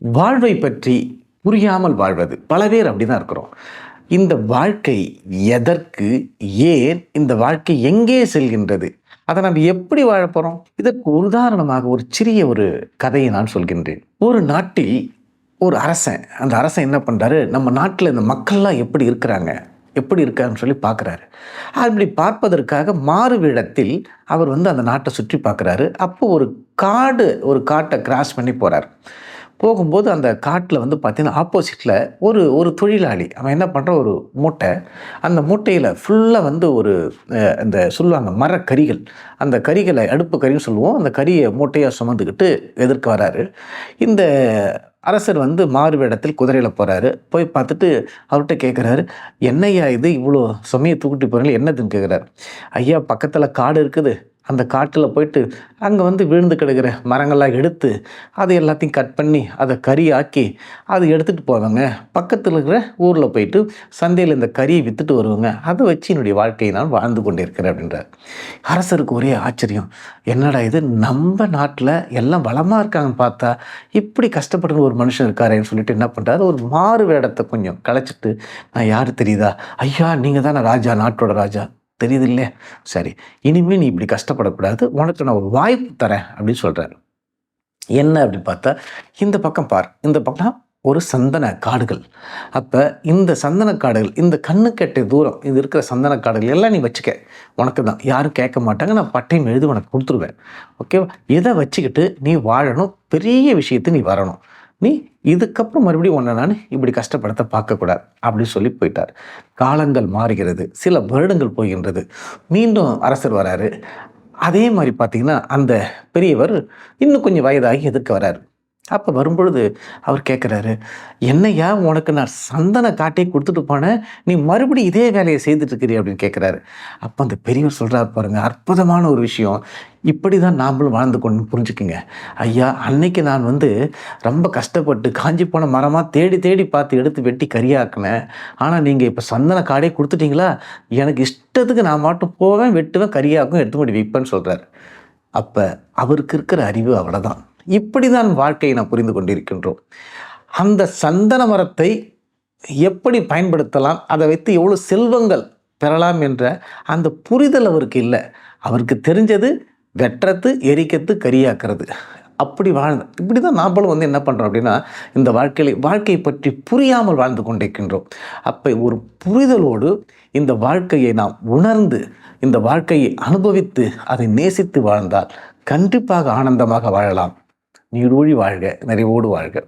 வாழ்வை பற்றி புரியாமல் வாழ்வது. பல பேர் அப்படி தான் இருக்கிறோம். இந்த வாழ்க்கை எதற்கு? ஏன் இந்த வாழ்க்கை எங்கே செல்கின்றது? அதை நம்ம எப்படி வாழப்போகிறோம் இதற்கு உதாரணமாக ஒரு சிறிய ஒரு கதையை நான் சொல்கின்றேன். ஒரு நாட்டில் ஒரு அரசன் அந்த அரசன் என்ன பண்ணுறாரு நம்ம நாட்டில் இந்த மக்கள்லாம் எப்படி இருக்கிறாங்க? எப்படி இருக்காருன்னு சொல்லி பார்க்குறாரு. அப்படி பார்ப்பதற்காக மாறுவிடத்தில் அவர் வந்து அந்த நாட்டை சுற்றி பார்க்குறாரு. அப்போ ஒரு காடு ஒரு காட்டை கிராஸ் பண்ணி போகிறார் போகும்போது அந்த காட்டில் வந்து பார்த்திங்கன்னா ஆப்போசிட்டில் ஒரு ஒரு தொழிலாளி. அவன் என்ன பண்ணுற ஒரு மூட்டை. அந்த மூட்டையில் ஃபுல்லாக வந்து ஒரு இந்த சொல்லுவாங்க மரக்கறிகள். அந்த கறிகளை அடுப்பு கறின்னு சொல்லுவோம். அந்த கறியை மூட்டையாக சுமந்துக்கிட்டு எதிர்க்க வராரு. இந்த அரசர் வந்து மாறு வேடத்தில் குதிரையில் போகிறாரு போய் பார்த்துட்டு அவர்கிட்ட கேட்குறாரு என்னையா இது? இவ்வளோ சுமையை தூக்கிட்டு போகிறீங்களா என்னதுன்னு கேட்குறாரு ஐயா பக்கத்தில் காடு இருக்குது. அந்த காட்டில் போயிட்டு அங்கே வந்து விழுந்து கிடக்கிற மரங்கள்லாம் எடுத்து அதை எல்லாத்தையும் கட் பண்ணி அதை கறி ஆக்கி அதை எடுத்துகிட்டு போவாங்க. பக்கத்தில் இருக்கிற ஊரில் போயிட்டு சந்தையில் இந்த கறியை விற்றுட்டு வருவாங்க. அதை வச்சு என்னுடைய வாழ்க்கையை நான் வாழ்ந்து கொண்டிருக்கிறேன் அப்படின்றார். அரசருக்கு ஒரே ஆச்சரியம். என்னடா இது? நம்ம நாட்டில் எல்லாம் வளமாக இருக்காங்கன்னு பார்த்தா இப்படி கஷ்டப்படுற ஒரு மனுஷன் இருக்காரேன்னு சொல்லிட்டு என்ன பண்ணுறாரு ஒரு மாறு வேடத்தை கொஞ்சம் களைச்சிட்டு நான் யார் தெரியுதா? ஐயா நீங்கள் தானே ராஜா நாட்டோட ராஜா. தெரியுது இல்லையா சரி இனிமேல் நீ இப்படி கஷ்டப்படக்கூடாது. உனக்கு நான் ஒரு வாய்ப்பு தரேன் அப்படின்னு சொல்கிறாரு என்ன அப்படி பார்த்தா இந்த பக்கம் பார். இந்த பக்கம் ஒரு சந்தன காடுகள். அப்போ இந்த சந்தன காடுகள் இந்த கண்ணுக்கெட்ட தூரம் இது இருக்கிற சந்தன காடுகள் எல்லாம் நீ வச்சுக்க. உனக்கு தான். யாரும் கேட்க மாட்டாங்க. நான் பட்டயம் எழுதி உனக்கு கொடுத்துருவேன். ஓகேவா இதை வச்சுக்கிட்டு நீ வாழணும்? பெரிய விஷயத்தை நீ வரணும். நீ இதுக்கப்புறம் மறுபடியும் உன்னை நான் இப்படி கஷ்டப்படுத்த பார்க்கக்கூடாது அப்படின்னு சொல்லி போயிட்டார். காலங்கள் மாறுகிறது. சில வருடங்கள் போகின்றது. மீண்டும் அரசர் வராரு. அதே மாதிரி பார்த்தீங்கன்னா அந்த பெரியவர் இன்னும் கொஞ்சம் வயதாகி எதிர்க்க வராரு. அப்போ வரும்பொழுது அவர் கேட்குறாரு என்னய்யா உனக்கு நான் சந்தன காட்டே கொடுத்துட்டு போனேன். நீ மறுபடியும் இதே வேலையை செய்துட்டுருக்கிறீ அப்படின்னு கேட்குறாரு அப்போ அந்த பெரியவர் சொல்கிறார் பாருங்கள் அற்புதமான ஒரு விஷயம். இப்படி தான் நாமளும் வாழ்ந்து கொண்டு புரிஞ்சுக்குங்க. ஐயா அன்னைக்கு நான் வந்து ரொம்ப கஷ்டப்பட்டு காஞ்சி போன மரமாக தேடி தேடி பார்த்து எடுத்து வெட்டி கறியாக்குனேன். ஆனால் நீங்கள் இப்போ சந்தன காடே கொடுத்துட்டீங்களா? எனக்கு இஷ்டத்துக்கு நான் மட்டும் போவேன் வெட்டுவேன் கறியாக்கும் எடுத்து முடி விற்பேன்னு சொல்கிறார் அப்போ அவருக்கு இருக்கிற அறிவு அவ்வளோதான் இப்படி தான் வாழ்க்கையை நாம் புரிந்து கொண்டிருக்கின்றோம். அந்த சந்தன மரத்தை எப்படி பயன்படுத்தலாம்? அதை வைத்து எவ்வளோ செல்வங்கள் பெறலாம் என்ற அந்த புரிதல் அவருக்கு இல்லை. அவருக்கு தெரிஞ்சது வெட்டுறது எரிக்கிறது கரியாக்குறது. அப்படி வாழ்ந்த இப்படி தான் நாமளும் வந்து என்ன பண்ணுறோம் அப்படின்னா இந்த வாழ்க்கையில் வாழ்க்கையை பற்றி புரியாமல் வாழ்ந்து கொண்டிருக்கின்றோம். அப்போ ஒரு புரிதலோடு இந்த வாழ்க்கையை நாம் உணர்ந்து இந்த வாழ்க்கையை அனுபவித்து அதை நேசித்து வாழ்ந்தால் கண்டிப்பாக ஆனந்தமாக வாழலாம். நீடூழி வாழ்க நிறைவோடு வாழ்க.